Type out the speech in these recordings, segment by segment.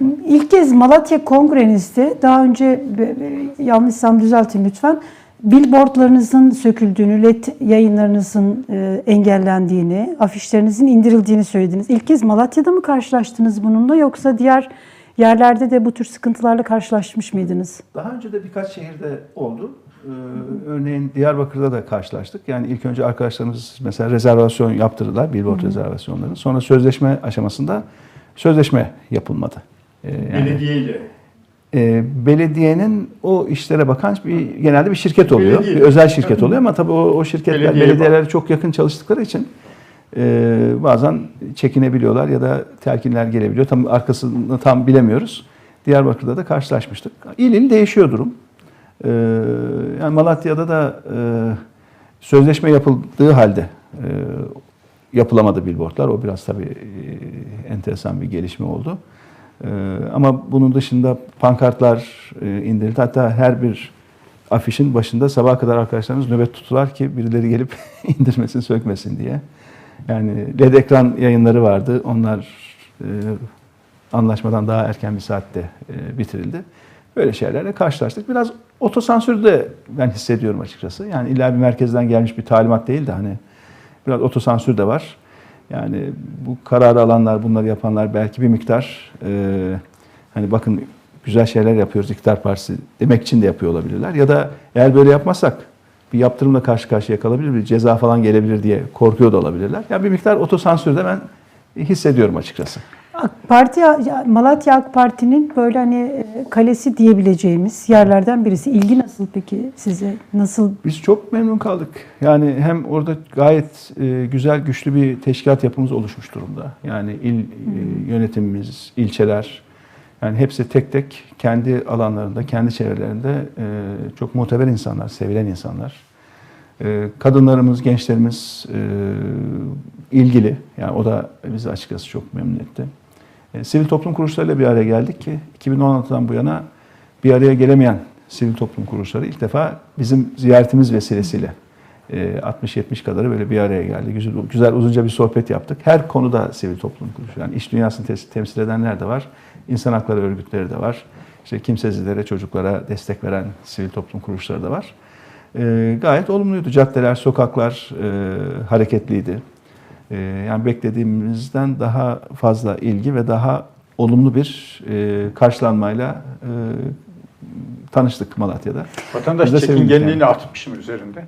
İlk kez Malatya Kongreniz'de daha önce e, e, yanlışsam düzeltin lütfen. Billboardlarınızın söküldüğünü, led yayınlarınızın e, engellendiğini, afişlerinizin indirildiğini söylediniz. İlk kez Malatya'da mı karşılaştınız bununla yoksa diğer yerlerde de bu tür sıkıntılarla karşılaşmış mıydınız? Daha önce de birkaç şehirde oldu. Ee, örneğin Diyarbakır'da da karşılaştık. Yani ilk önce arkadaşlarımız mesela rezervasyon yaptırdılar, billboard rezervasyonlarını. Sonra sözleşme aşamasında sözleşme yapılmadı. Ee, yani, Belediyeyle. e, belediyenin o işlere bakan bir genelde bir şirket oluyor. Belediye. Bir özel şirket oluyor ama tabii o, o şirketler belediyelere çok yakın çalıştıkları için e, bazen çekinebiliyorlar ya da telkinler gelebiliyor. Tam arkasını tam bilemiyoruz. Diyarbakır'da da karşılaşmıştık. İl il değişiyor durum. E, yani Malatya'da da e, sözleşme yapıldığı halde e, yapılamadı billboardlar. O biraz tabii e, enteresan bir gelişme oldu. E, ama bunun dışında pankartlar e, indirildi. Hatta her bir afişin başında sabaha kadar arkadaşlarımız nöbet tuttular ki birileri gelip indirmesin, sökmesin diye. Yani LED ekran yayınları vardı. Onlar e, anlaşmadan daha erken bir saatte e, bitirildi. Böyle şeylerle karşılaştık. Biraz otosansürü de ben hissediyorum açıkçası. Yani illa bir merkezden gelmiş bir talimat değil de hani biraz otosansür de var. Yani bu kararı alanlar, bunları yapanlar belki bir miktar e, hani bakın güzel şeyler yapıyoruz İktidar Partisi demek için de yapıyor olabilirler. Ya da eğer böyle yapmazsak bir yaptırımla karşı karşıya kalabilir, bir ceza falan gelebilir diye korkuyor da olabilirler. Yani bir miktar otosansür de ben hissediyorum açıkçası. AK Parti, ya Malatya AK Parti'nin böyle hani e, kalesi diyebileceğimiz yerlerden birisi. İlgi nasıl peki size? Nasıl? Biz çok memnun kaldık. Yani hem orada gayet e, güzel, güçlü bir teşkilat yapımız oluşmuş durumda. Yani il e, yönetimimiz, ilçeler, yani hepsi tek tek kendi alanlarında, kendi çevrelerinde çok muteber insanlar, sevilen insanlar. Kadınlarımız, gençlerimiz ilgili. Yani o da bizi açıkçası çok memnun etti. E, sivil toplum kuruluşlarıyla bir araya geldik ki 2016'dan bu yana bir araya gelemeyen sivil toplum kuruluşları ilk defa bizim ziyaretimiz vesilesiyle e, 60-70 kadarı böyle bir araya geldi. Güzel, güzel uzunca bir sohbet yaptık. Her konuda sivil toplum kuruluşu. Yani iş dünyasını temsil edenler de var. İnsan hakları örgütleri de var. İşte kimsesizlere, çocuklara destek veren sivil toplum kuruluşları da var. E, gayet olumluydu. Caddeler, sokaklar e, hareketliydi. E, yani beklediğimizden daha fazla ilgi ve daha olumlu bir e, karşılanmayla e, tanıştık Malatya'da. Vatandaş çekingenliğini yani. artmış mı üzerinde?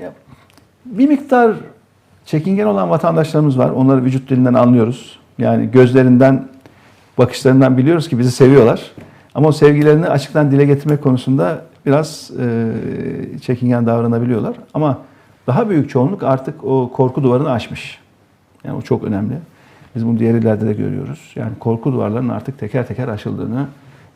Ya, bir miktar çekingen olan vatandaşlarımız var. Onları vücut dilinden anlıyoruz. Yani gözlerinden, bakışlarından biliyoruz ki bizi seviyorlar. Ama o sevgilerini açıktan dile getirmek konusunda biraz e, çekingen davranabiliyorlar. Ama daha büyük çoğunluk artık o korku duvarını aşmış. Yani o çok önemli. Biz bunu diğer illerde de görüyoruz. Yani korku duvarlarının artık teker teker aşıldığını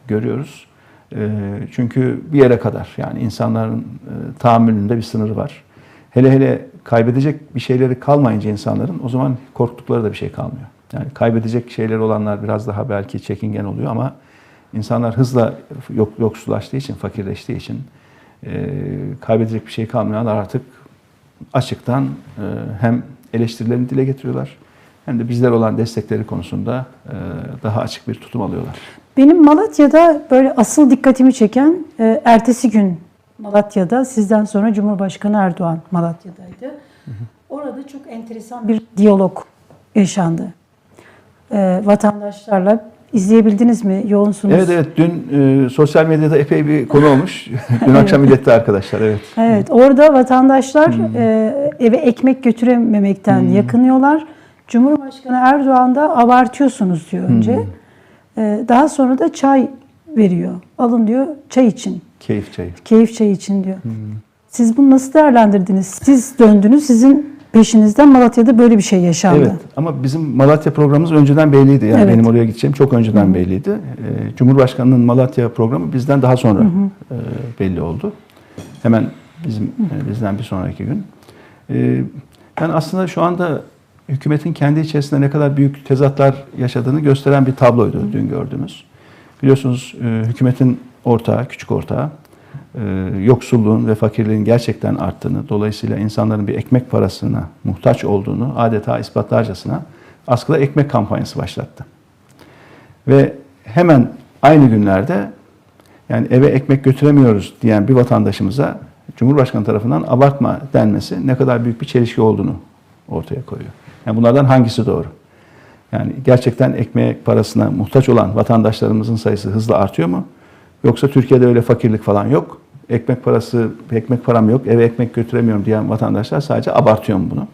görüyoruz. E, çünkü bir yere kadar yani insanların e, tahammülünde bir sınırı var. Hele hele kaybedecek bir şeyleri kalmayınca insanların o zaman korktukları da bir şey kalmıyor. Yani kaybedecek şeyler olanlar biraz daha belki çekingen oluyor ama insanlar hızla yok, yoksullaştığı için, fakirleştiği için e, kaybedecek bir şey kalmayanlar artık açıktan e, hem eleştirilerini dile getiriyorlar hem de bizler olan destekleri konusunda e, daha açık bir tutum alıyorlar. Benim Malatya'da böyle asıl dikkatimi çeken e, ertesi gün Malatya'da sizden sonra Cumhurbaşkanı Erdoğan Malatya'daydı. Orada çok enteresan bir diyalog yaşandı. Vatandaşlarla izleyebildiniz mi? Yoğunsunuz. Evet evet dün e, sosyal medyada epey bir konu olmuş. dün akşam iletti arkadaşlar evet. Evet, orada vatandaşlar e, eve ekmek götürememekten yakınıyorlar. Cumhurbaşkanı Erdoğan da abartıyorsunuz diyor önce. E, daha sonra da çay veriyor. Alın diyor çay için. Keyif çayı. Keyif çayı için diyor. Siz bunu nasıl değerlendirdiniz? Siz döndünüz, sizin peşinizden Malatya'da böyle bir şey yaşandı. Evet ama bizim Malatya programımız önceden belliydi. Yani Evet. benim oraya gideceğim çok önceden belliydi. Ee, Cumhurbaşkanının Malatya programı bizden daha sonra e, belli oldu. Hemen bizim e, bizden bir sonraki gün. Ee, yani aslında şu anda hükümetin kendi içerisinde ne kadar büyük tezatlar yaşadığını gösteren bir tabloydu dün gördüğümüz. Biliyorsunuz e, hükümetin ortağı, küçük ortağı e, yoksulluğun ve fakirliğin gerçekten arttığını, dolayısıyla insanların bir ekmek parasına muhtaç olduğunu adeta ispatlarcasına askıda ekmek kampanyası başlattı. Ve hemen aynı günlerde yani eve ekmek götüremiyoruz diyen bir vatandaşımıza Cumhurbaşkanı tarafından abartma denmesi ne kadar büyük bir çelişki olduğunu ortaya koyuyor. Yani bunlardan hangisi doğru? Yani gerçekten ekmek parasına muhtaç olan vatandaşlarımızın sayısı hızla artıyor mu? Yoksa Türkiye'de öyle fakirlik falan yok. Ekmek parası, ekmek param yok, eve ekmek götüremiyorum diyen vatandaşlar sadece abartıyor mu bunu?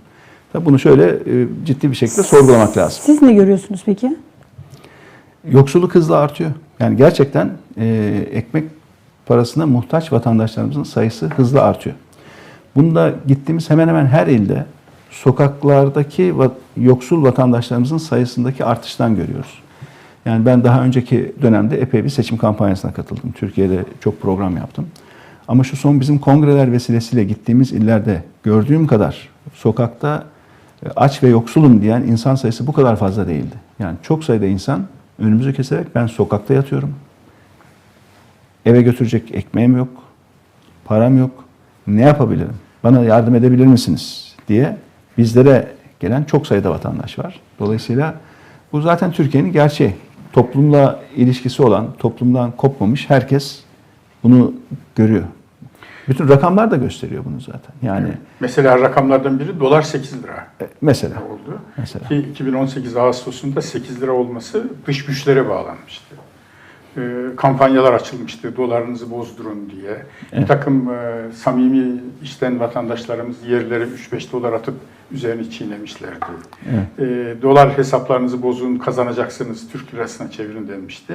Tabii bunu şöyle e, ciddi bir şekilde sorgulamak lazım. Siz ne görüyorsunuz peki? Yoksulluk hızla artıyor. Yani gerçekten e, ekmek parasına muhtaç vatandaşlarımızın sayısı hızla artıyor. Bunda gittiğimiz hemen hemen her ilde sokaklardaki yoksul vatandaşlarımızın sayısındaki artıştan görüyoruz. Yani ben daha önceki dönemde epey bir seçim kampanyasına katıldım. Türkiye'de çok program yaptım. Ama şu son bizim kongreler vesilesiyle gittiğimiz illerde gördüğüm kadar sokakta e, aç ve yoksulum diyen insan sayısı bu kadar fazla değildi. Yani çok sayıda insan önümüzü keserek ben sokakta yatıyorum. Eve götürecek ekmeğim yok, param yok. Ne yapabilirim? Bana yardım edebilir misiniz? diye bizlere gelen çok sayıda vatandaş var. Dolayısıyla bu zaten Türkiye'nin gerçeği. Toplumla ilişkisi olan, toplumdan kopmamış herkes bunu görüyor. Bütün rakamlar da gösteriyor bunu zaten. Yani Mesela rakamlardan biri dolar 8 lira e, mesela oldu. Mesela. Ki 2018 Ağustos'unda 8 lira olması dış güçlere bağlanmıştı. Ee, kampanyalar açılmıştı dolarınızı bozdurun diye. Bir takım e, samimi işten vatandaşlarımız yerlere 3-5 dolar atıp üzerini çiğnemişlerdi. Evet. Ee, dolar hesaplarınızı bozun kazanacaksınız Türk lirasına çevirin denmişti.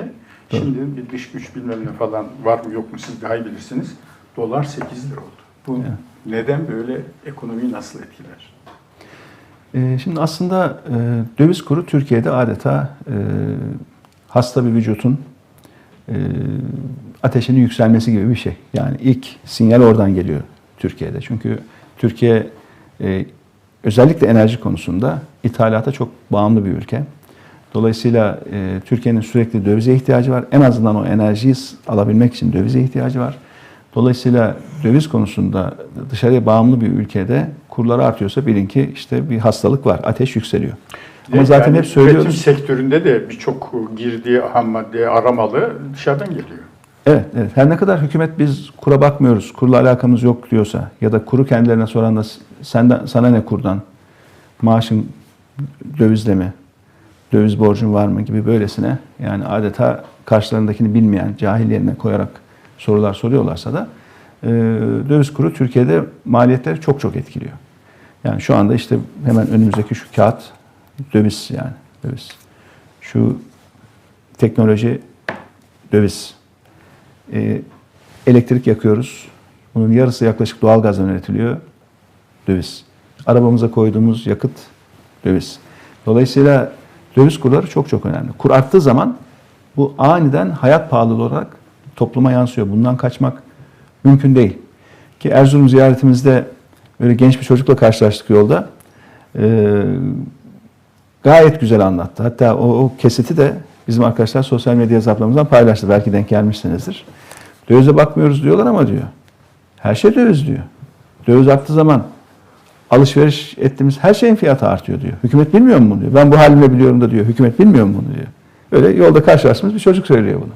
Doğru. Şimdi bir dış güç bilmem ne falan var mı yok mu siz daha iyi bilirsiniz. Dolar 8 lira oldu. Bu Evet. neden böyle ekonomiyi nasıl etkiler? Ee, Şimdi aslında e, döviz kuru Türkiye'de adeta e, hasta bir vücutun e, ateşinin yükselmesi gibi bir şey. Yani ilk sinyal oradan geliyor Türkiye'de. Çünkü Türkiye e, özellikle enerji konusunda ithalata çok bağımlı bir ülke. Dolayısıyla e, Türkiye'nin sürekli dövize ihtiyacı var. En azından o enerjiyi alabilmek için dövize ihtiyacı var. Dolayısıyla döviz konusunda dışarıya bağımlı bir ülkede kurları artıyorsa bilin ki işte bir hastalık var. Ateş yükseliyor. Ama zaten Yani hep söylüyoruz. Üretim sektöründe de birçok girdiği ham madde aramalı dışarıdan geliyor. Evet, evet. Her ne kadar hükümet biz kura bakmıyoruz, kurla alakamız yok diyorsa ya da kuru kendilerine soran da senden, sana ne kurdan, maaşın dövizle mi, döviz borcun var mı gibi böylesine yani adeta karşılarındakini bilmeyen, cahil yerine koyarak sorular soruyorlarsa da e, döviz kuru Türkiye'de maliyetleri çok çok etkiliyor. Yani şu anda işte hemen önümüzdeki şu kağıt döviz yani döviz. Şu teknoloji döviz. E, elektrik yakıyoruz. Bunun yarısı yaklaşık doğalgazdan üretiliyor. Döviz. Arabamıza koyduğumuz yakıt döviz. Dolayısıyla döviz kurları çok çok önemli. Kur arttığı zaman bu aniden hayat pahalılığı olarak topluma yansıyor. Bundan kaçmak mümkün değil. Ki Erzurum ziyaretimizde öyle genç bir çocukla karşılaştık yolda. Ee, gayet güzel anlattı. Hatta o, o kesiti de bizim arkadaşlar sosyal medya hesaplarımızdan paylaştı. Belki denk gelmişsinizdir. Dövize bakmıyoruz diyorlar ama diyor. Her şey döviz diyor. Döviz arttığı zaman alışveriş ettiğimiz her şeyin fiyatı artıyor diyor. Hükümet bilmiyor mu bunu diyor. Ben bu halimle biliyorum da diyor. Hükümet bilmiyor mu bunu diyor. Öyle yolda karşılaştığımız bir çocuk söylüyor bunu.